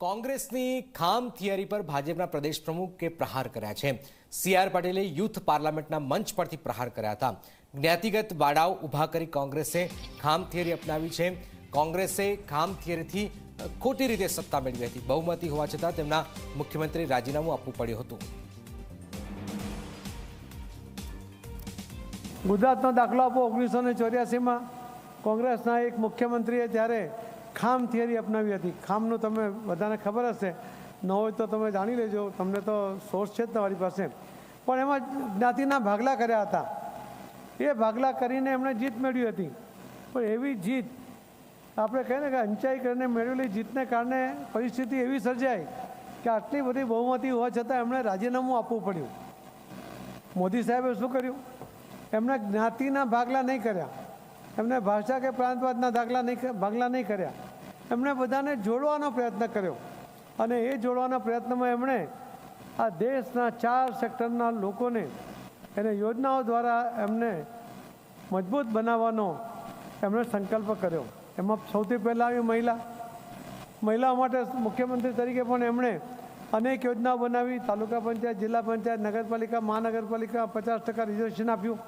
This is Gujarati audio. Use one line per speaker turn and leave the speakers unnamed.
કોંગ્રેસની ખામ થિયરી પર ભાજપના પ્રદેશ પ્રમુખે પ્રહાર કર્યા છે. સી આર પાટીલે યુથ પાર્લામેન્ટના મંચ પરથી પ્રહાર કર્યા હતા. જ્ઞાતિગત વાડાઓ ઊભા કરી કોંગ્રેસે ખામ થિયરી અપનાવી છે. કોંગ્રેસે ખામ થિયરીથી ખોટી રીતે સત્તા મેળવી હતી. બહુમતી હોવા છતાં તેમના મુખ્યમંત્રી રાજીનામું આપવું પડ્યું હતું.
ગુજરાતનો દાખલો આપો ઓગણીસો ને ચોર્યાસીમાં કોંગ્રેસના એક મુખ્યમંત્રીએ ત્યારે ખામ થિયરી અપનાવી હતી. ખામનું તમે બધાને ખબર હશે. ન હોય તો તમે જાણી લેજો. તમને તો સોર્સ છે જ તમારી પાસે. પણ એમાં જ્ઞાતિના ભાગલા કર્યા હતા. એ ભાગલા કરીને એમણે જીત મેળવી હતી. પણ એવી જીત આપણે કહીએ ને કે અંચાઈ કરીને મેળવેલી જીતને કારણે પરિસ્થિતિ એવી સર્જાઈ કે આટલી બધી બહુમતી હોવા છતાં એમણે રાજીનામું આપવું પડ્યું. મોદી સાહેબે શું કર્યું? એમણે જ્ઞાતિના ભાગલા નહીં કર્યા. એમને ભાષા કે પ્રાંતવાદના દાખલા નહીં ભાગલા નહીં કર્યા. એમણે બધાને જોડવાનો પ્રયત્ન કર્યો. અને એ જોડવાના પ્રયત્નમાં એમણે આ દેશના ચાર સેક્ટરના લોકોને એને યોજનાઓ દ્વારા એમને મજબૂત બનાવવાનો એમણે સંકલ્પ કર્યો. એમાં સૌથી પહેલાં આવી મહિલા. મહિલાઓ માટે મુખ્યમંત્રી તરીકે પણ એમણે અનેક યોજનાઓ બનાવી. તાલુકા પંચાયત, જિલ્લા પંચાયત, નગરપાલિકા, મહાનગરપાલિકા પચાસ ટકા રિઝર્વેશન આપ્યું.